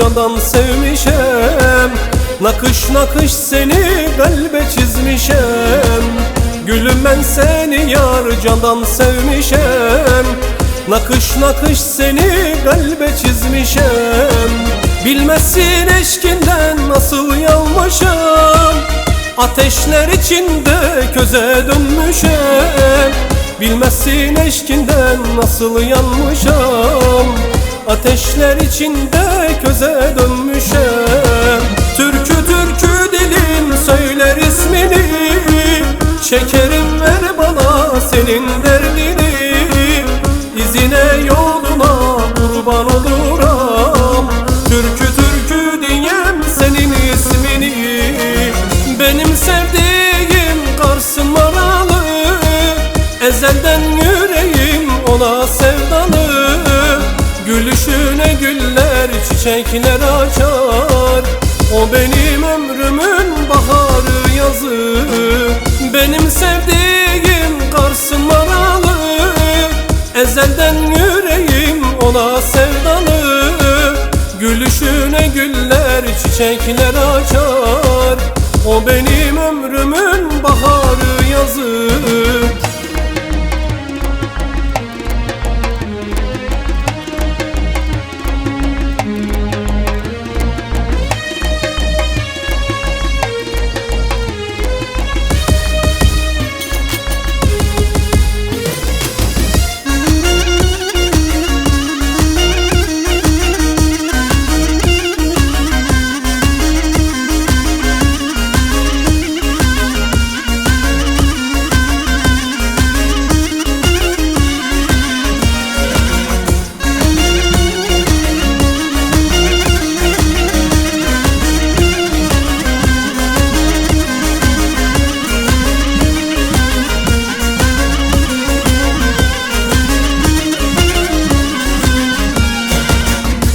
candan sevmişem. Nakış nakış seni kalbe çizmişem. Gülüm ben seni yar candan sevmişem. Nakış nakış seni kalbe çizmişem. Bilmezsin eşkinden nasıl yanmışım Ateşler içinde köze dönmüşem Bilmezsin eşkinden nasıl yanmışam Ateşler içinde köze dönmüşem Türkü türkü dilim söyler ismini. Şekerim ver bana senin derdini. İzine yoluna kurban oluram güller çiçekler açar. O benim ömrümün baharı yazı. Benim sevdiğim Kars'ın maralı. Ezelden yüreğim ona sevdalı. Gülüşüne güller çiçekler açar. O benim ömrümün baharı yazı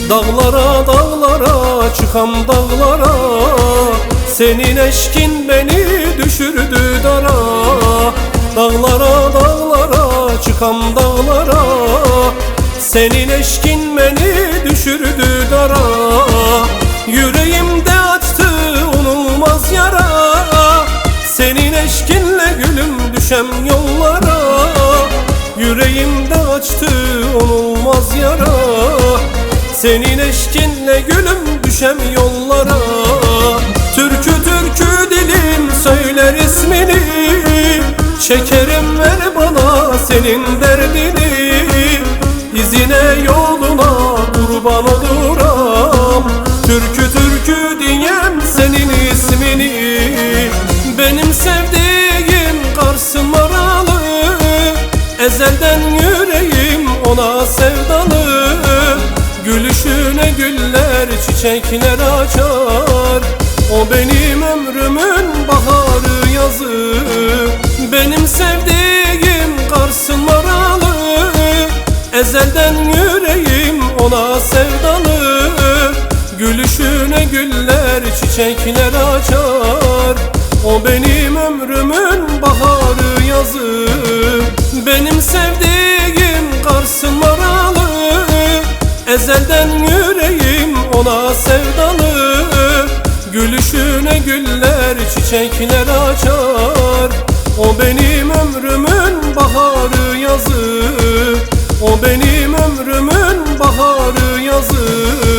Dağlara dağlara çıkam dağlara. Senin eşkin beni düşürdü dara. Dağlara dağlara çıkam dağlara. Senin eşkin beni düşürdü dara. Yüreğimde açtı unulmaz yara. Senin eşkinle gülüm düşem yollara. Yüreğimde açtı senin eşkinle gülüm düşem yollara. Türkü türkü dilim söyler ismini. Şekerim ver bana senin derdini. İzine yoluna kurban oluram Türkü türkü çiçekler açar. O benim ömrümün baharı yazı. Benim sevdiğim Kars'ın maralı Ezelden yüreğim ona sevdalı. Gülüşüne güller çiçekler açar. O benim ömrümün baharı yazı. Benim sevdiğim Kars'ın maralı Ezelden yüreğim ona sevdalı. Gülüşüne güller çiçekler açar. O benim ömrümün baharı yazı. O benim ömrümün baharı yazı